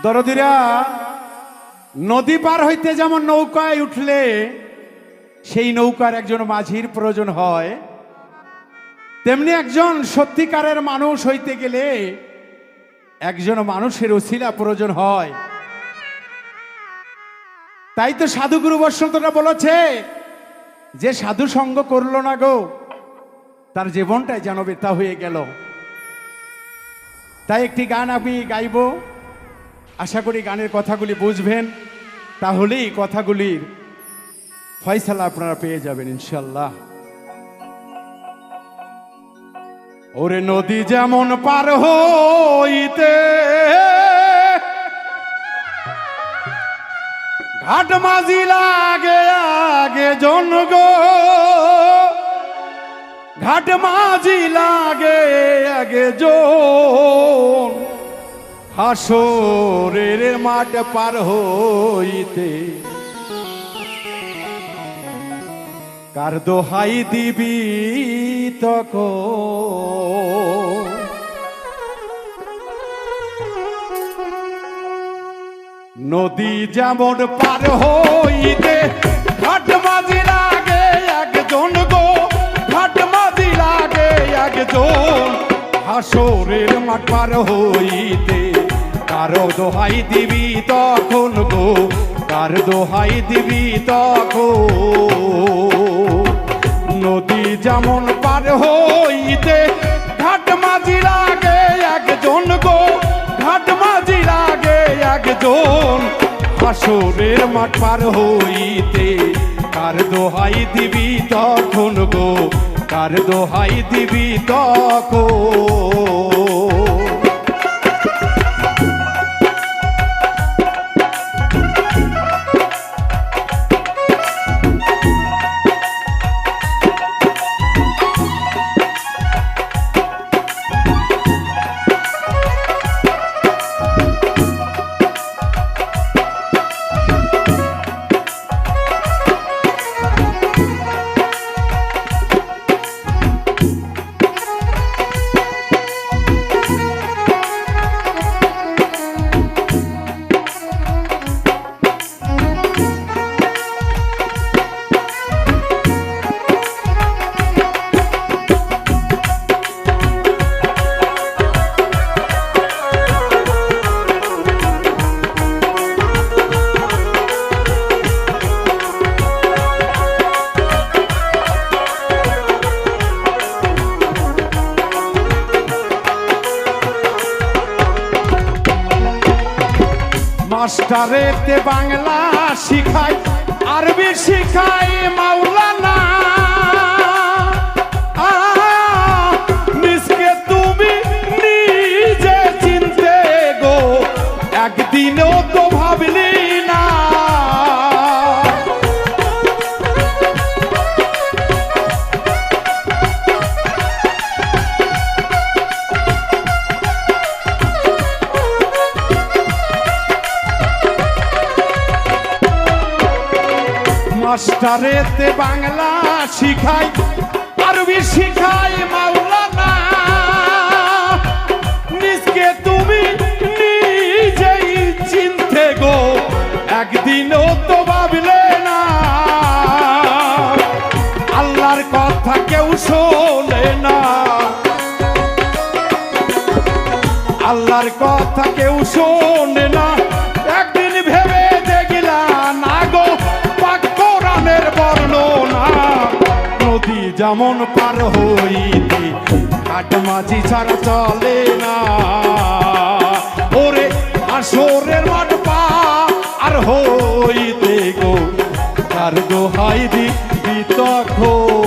দরদিরা, নদী পার হইতে যেমন নৌকায় উঠলে, সেই নৌকার একজন মাঝির প্রয়োজন হয়। তেমনি একজন সত্যিকারের মানুষ হইতে গেলে একজন মানুষের ওসিলা প্রয়োজন হয়। তাই তো সাধুগুরু বসন্তরা বলেছে, যে সাধু সঙ্গ করল না গো, তার জীবনটাই যেন বেতা হয়ে গেল। তাই একটি গান আমি গাইব। আশা করি গানের কথাগুলি বুঝবেন, তাহলেই কথাগুলির ফয়সালা আপনারা পেয়ে যাবেন ইনশাল্লাহ ওরে নদী যেমন পার হইতে, ঘাট মাঝি লাগে আগে জনগ ঘাট মাঝি লাগে আগে জন হাসরের মাঠ পার হইতে। কার দোহাই দিবি তখন? নদী যেমন পার হইতে, ঘাট মাঝি লাগে একজন গো। ঘাট মাঝি লাগে একজন হাসরের মাঠ পার হইতে কারও দোহাই দিবি তখন গো কার দোহাই দিবি তখন। নদী যেমন পার হইতে, ঘাট মাঝি লাগে একজন গো, ঘাট মাঝি লাগে একজন। হাসরের মাঠ পার হইতে কার দোহাই দিবি তখন গো কার দোহাই দিবি তখন মাস্টারেতে বাংলা শিখাই আরবি শিখাই মাওলানা মাস্টারেতে বাংলা শিখাই, আরবি শিখাই মাওলানা। নিজকে তুমি নিজেই চিনতে গো, একদিনও তো ভাবলে না। আল্লাহর কথা কেউ শোনে না। যেমন পার হইতে কাট মাঝি ছাড়া চলে না। ওরে, আর আসরের মাঠ পা আর হইতে গো, তার দোহাই দি তখন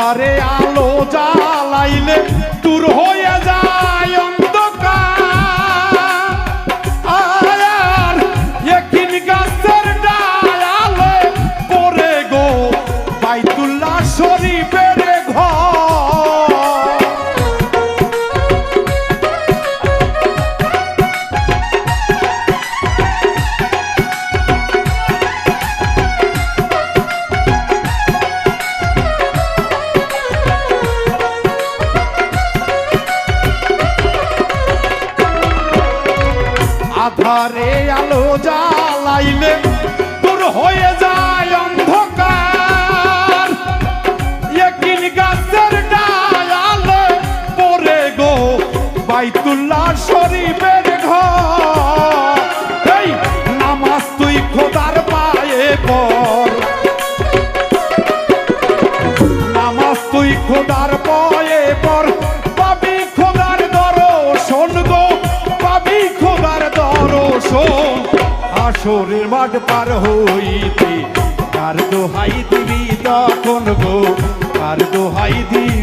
আধারে আলো জ্বালাইলে দূর হয়ে আধারে আলো জ্বালাইলে আসরের মাঠ পার হইতে কার দোহাই দিবি তখন গো কার দোহাই দিবি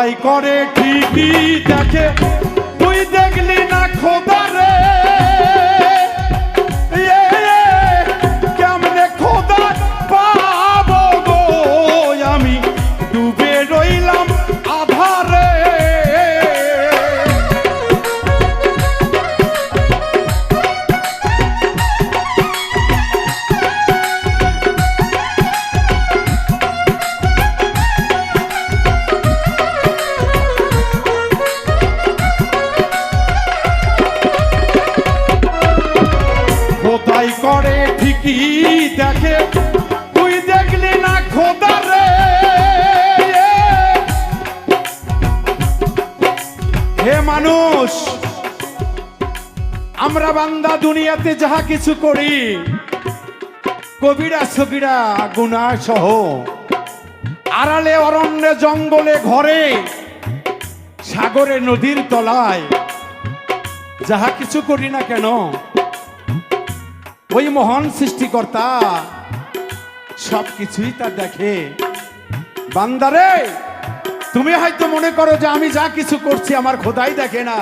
খোদাই করে ঠিকই দেখে। তুই দেখলি না ঠিকই দেখে, তুই দেখলি না খোদা রে? হে মানুষ, আমরা বান্দা দুনিয়াতে যাহা কিছু করি, কবিরা সবিরা গুণা সহ, আড়ালে অরণ্যে, জঙ্গলে, ঘরে, সাগরে, নদীর তলায়, যাহা কিছু করি না কেন ওই মহান সৃষ্টিকর্তা সব কিছুই তা দেখে। বান্দারে, তুমি হয়তো মনে করো যে আমি যা কিছু করছি আমার খোদাই দেখে না।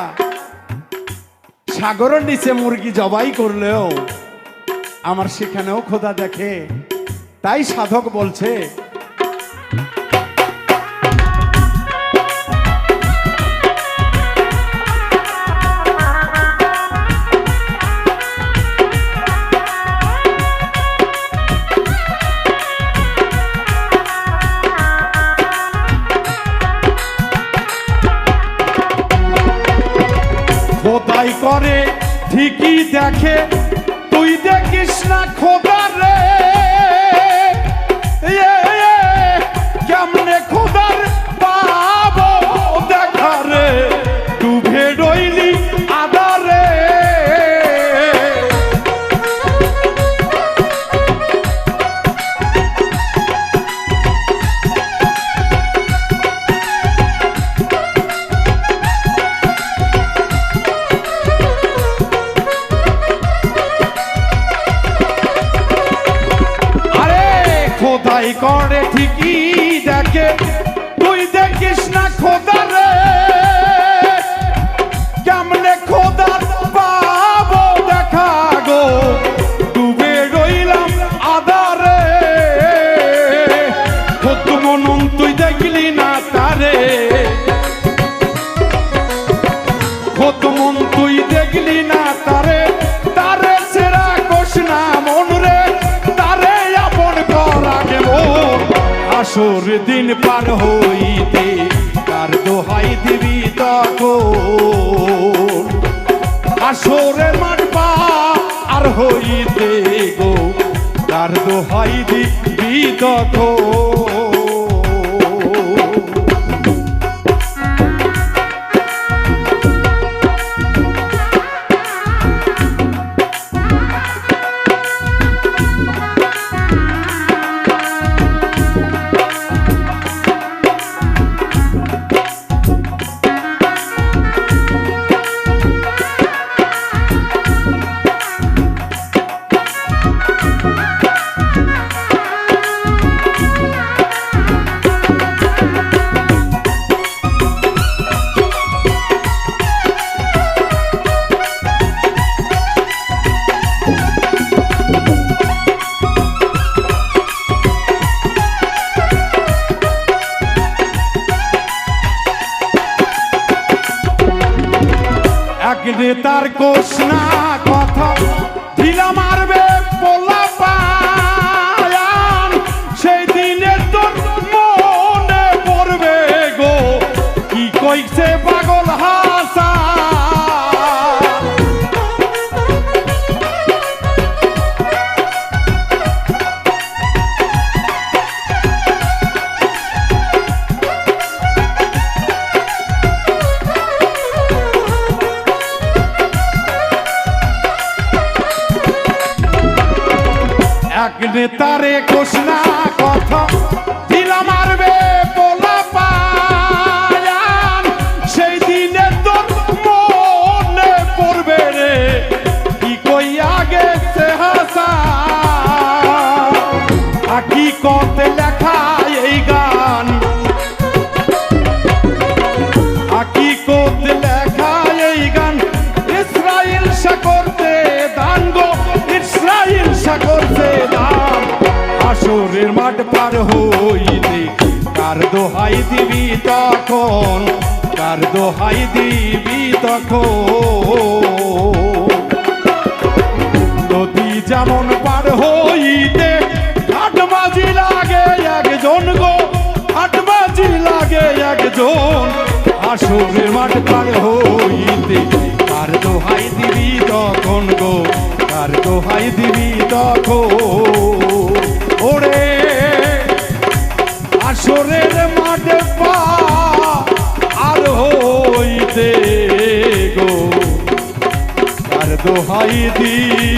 সাগরের নিচে মুরগি জবাই করলেও আমার সেখানেও খোদা দেখে। তাই সাধক বলছে খোদাই করে ঠিকই দেখে। তুই দেখিস না খোদা রে। আসর দিন পার হইতে, তার দোহাই দিবি তখন। আসরে পা আর হইতে গো, তার দোহাই দিবি তখন। এক কোষ কোষনা Oh, পার হইতে, কার দোহাই দিবি তখন, কার দোহাই দিবি তখন? নদী যেমন পার হইতে হাট বাজি লাগে একজন গো হাট বাজি লাগে একজন। আসরের মাঠ পার হইতে আর দোহাই